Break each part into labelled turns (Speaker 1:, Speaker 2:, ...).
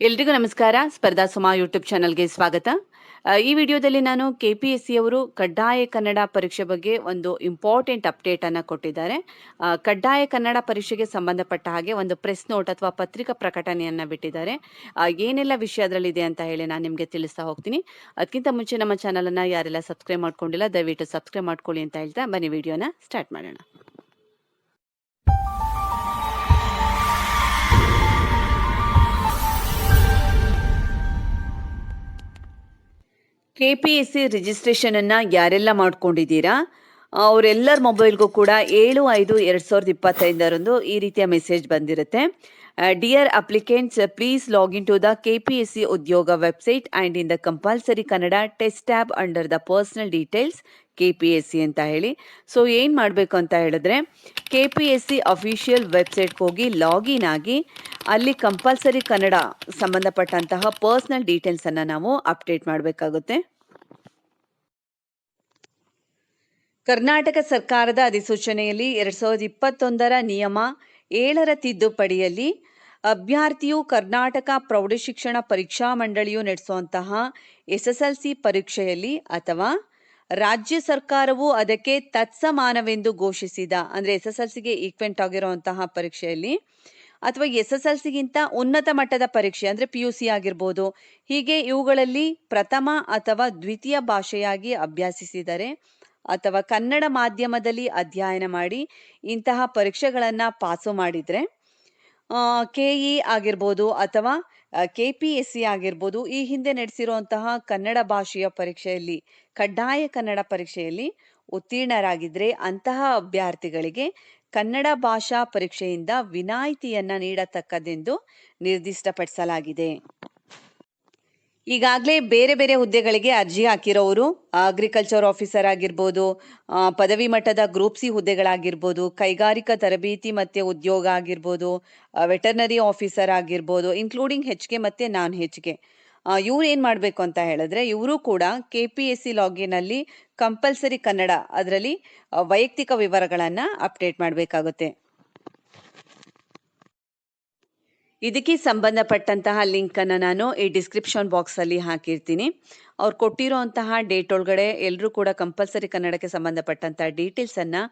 Speaker 1: ಎಲ್ರಿಗೂ ನಮಸ್ಕಾರ. ಸ್ಪರ್ಧಾ ಸುಮಾ ಯೂಟ್ಯೂಬ್ ಚಾನಲ್ಗೆ ಸ್ವಾಗತ. ಈ ವಿಡಿಯೋದಲ್ಲಿ ನಾನು ಕೆ ಪಿ ಎಸ್ ಸಿ ಅವರು ಕಡ್ಡಾಯ ಕನ್ನಡ ಪರೀಕ್ಷೆ ಬಗ್ಗೆ ಒಂದು ಇಂಪಾರ್ಟೆಂಟ್ ಅಪ್ಡೇಟ್ ಅನ್ನ ಕೊಟ್ಟಿದ್ದಾರೆ. ಕಡ್ಡಾಯ ಕನ್ನಡ ಪರೀಕ್ಷೆಗೆ ಸಂಬಂಧಪಟ್ಟ ಹಾಗೆ ಒಂದು ಪ್ರೆಸ್ ನೋಟ್ ಅಥವಾ ಪತ್ರಿಕಾ ಪ್ರಕಟಣೆಯನ್ನ ಬಿಟ್ಟಿದ್ದಾರೆ. ಏನೆಲ್ಲ ವಿಷಯ ಅದರಲ್ಲಿದೆ ಅಂತ ಹೇಳಿ ನಾನು ನಿಮಗೆ ತಿಳಿಸ್ತಾ ಹೋಗ್ತೀನಿ. ಅದಕ್ಕಿಂತ ಮುಂಚೆ ನಮ್ಮ ಚಾನಲನ್ನು ಯಾರೆಲ್ಲ ಸಬ್ಸ್ಕ್ರೈಬ್ ಮಾಡ್ಕೊಂಡಿಲ್ಲ, ದಯವಿಟ್ಟು ಸಬ್ಸ್ಕ್ರೈಬ್ ಮಾಡ್ಕೊಳ್ಳಿ ಅಂತ ಹೇಳ್ತಾ ಬನ್ನಿ, ವಿಡಿಯೋನ ಸ್ಟಾರ್ಟ್ ಮಾಡೋಣ. ಕೆ ಪಿ ಎಸ್ ಸಿ ರಿಜಿಸ್ಟ್ರೇಷನನ್ನು ಯಾರೆಲ್ಲ ಮಾಡ್ಕೊಂಡಿದ್ದೀರಾ? ಅವರೆಲ್ಲರ ಮೊಬೈಲ್ಗೂ ಕೂಡ ಏಳು ಐದು ಎರಡು ಸಾವಿರದ ಇಪ್ಪತ್ತೈದರಂದು ಈ ರೀತಿಯ ಮೆಸೇಜ್ ಬಂದಿರುತ್ತೆ. Dear applicants please login to the K P S C Udyoga website and in the compulsory Kannada test tab under the personal details K P S C ಅಂತ ಹೇಳಿ. ಸೊ ಏನು ಮಾಡಬೇಕು ಅಂತ ಹೇಳಿದ್ರೆ K P S C official ವೆಬ್ಸೈಟ್ಗೆ ಹೋಗಿ login ಆಗಿ ಅಲ್ಲಿ ಕಂಪಲ್ಸರಿ ಕನ್ನಡ ಸಂಬಂಧಪಟ್ಟಂತಹ ಪರ್ಸನಲ್ ಡೀಟೇಲ್ಸನ್ನು ನಾವು ಅಪ್ಡೇಟ್ ಮಾಡಬೇಕಾಗುತ್ತೆ. ಕರ್ನಾಟಕ ಸರ್ಕಾರದ ಅಧಿಸೂಚನೆಯಲ್ಲಿ ಎರಡ್ ಸಾವಿರದ ಇಪ್ಪತ್ತೊಂದರ ನಿಯಮ ಏಳರ ತಿದ್ದುಪಡಿಯಲ್ಲಿ ಅಭ್ಯರ್ಥಿಯು ಕರ್ನಾಟಕ ಪ್ರೌಢಶಿಕ್ಷಣ ಪರೀಕ್ಷಾ ಮಂಡಳಿಯು ನಡೆಸುವಂತಹ ಎಸ್ ಎಸ್ ಎಲ್ ಸಿ ಪರೀಕ್ಷೆಯಲ್ಲಿ ಅಥವಾ ರಾಜ್ಯ ಸರ್ಕಾರವು ಅದಕ್ಕೆ ತತ್ಸಮಾನವೆಂದು ಘೋಷಿಸಿದ, ಅಂದರೆ ಎಸ್ ಎಸ್ ಎಲ್ ಸಿಗೆ ಈಕ್ವೆಂಟ್ ಆಗಿರುವಂತಹ ಪರೀಕ್ಷೆಯಲ್ಲಿ ಅಥವಾ ಎಸ್ ಎಸ್ ಎಲ್ ಸಿಗಿಂತ ಉನ್ನತ ಮಟ್ಟದ ಪರೀಕ್ಷೆ ಅಂದರೆ ಪಿ ಯು ಸಿ ಆಗಿರ್ಬೋದು. ಹೀಗೆ ಇವುಗಳಲ್ಲಿ ಪ್ರಥಮ ಅಥವಾ ದ್ವಿತೀಯ ಭಾಷೆಯಾಗಿ ಅಭ್ಯಾಸಿಸಿದರೆ ಅಥವಾ ಕನ್ನಡ ಮಾಧ್ಯಮದಲ್ಲಿ ಅಧ್ಯಯನ ಮಾಡಿ ಇಂತಹ ಪರೀಕ್ಷೆಗಳನ್ನು ಪಾಸು ಮಾಡಿದರೆ ಕೆ ಇ ಆಗಿರ್ಬೋದು ಅಥವಾ ಕೆ ಪಿ ಎಸ್ ಸಿ ಆಗಿರ್ಬೋದು ಈ ಹಿಂದೆ ನಡೆಸಿರುವಂತಹ ಕನ್ನಡ ಭಾಷೆಯ ಪರೀಕ್ಷೆಯಲ್ಲಿ, ಕಡ್ಡಾಯ ಕನ್ನಡ ಪರೀಕ್ಷೆಯಲ್ಲಿ ಉತ್ತೀರ್ಣರಾಗಿದ್ದರೆ ಅಂತಹ ಅಭ್ಯರ್ಥಿಗಳಿಗೆ ಕನ್ನಡ ಭಾಷಾ ಪರೀಕ್ಷೆಯಿಂದ ವಿನಾಯಿತಿಯನ್ನ ನೀಡತಕ್ಕದ್ದೆಂದು ನಿರ್ದಿಷ್ಟಪಡಿಸಲಾಗಿದೆ. ಈಗಾಗಲೇ ಬೇರೆ ಬೇರೆ ಹುದ್ದೆಗಳಿಗೆ ಅರ್ಜಿ ಹಾಕಿರೋರು ಅಗ್ರಿಕಲ್ಚರ್ ಆಫೀಸರ್ ಆಗಿರ್ಬೋದು ಪದವಿ ಮಟ್ಟದ ಗ್ರೂಪ್ ಸಿ ಹುದ್ದೆಗಳಾಗಿರ್ಬೋದು, ಕೈಗಾರಿಕಾ ತರಬೇತಿ ಮತ್ತು ಉದ್ಯೋಗ ಆಗಿರ್ಬೋದು ವೆಟರ್ನರಿ ಆಫೀಸರ್ ಆಗಿರ್ಬೋದು ಇನ್ಕ್ಲೂಡಿಂಗ್ ಹೆಚ್ಗೆ ಮತ್ತು ನಾನ್ ಹೆಚ್ ಕೆ ಇವ್ರು ಏನು ಮಾಡಬೇಕು ಅಂತ ಹೇಳಿದ್ರೆ, ಇವರು ಕೂಡ ಕೆ ಪಿ ಎಸ್ ಸಿ ಲಾಗಿನಲ್ಲಿ ಕಂಪಲ್ಸರಿ ಕನ್ನಡ ಅದರಲ್ಲಿ ವೈಯಕ್ತಿಕ ವಿವರಗಳನ್ನು ಅಪ್ಡೇಟ್ ಮಾಡಬೇಕಾಗುತ್ತೆ. ಇದಕ್ಕೆ ಸಂಬಂಧಪಟ್ಟಂತಹ ಲಿಂಕನ್ನು ನಾನು ಈ ಡಿಸ್ಕ್ರಿಪ್ಷನ್ ಬಾಕ್ಸಲ್ಲಿ ಹಾಕಿರ್ತೀನಿ. ಅವ್ರು ಕೊಟ್ಟಿರೋಂತಹ ಡೇಟ್ ಒಳಗಡೆ ಎಲ್ಲರೂ ಕೂಡ ಕಂಪಲ್ಸರಿ ಕನ್ನಡಕ್ಕೆ ಸಂಬಂಧಪಟ್ಟಂತಹ ಡೀಟೇಲ್ಸನ್ನು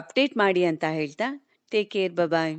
Speaker 1: ಅಪ್ಡೇಟ್ ಮಾಡಿ ಅಂತ ಹೇಳ್ತಾ ಟೇಕ್ ಕೇರ್ ಬಾಯ್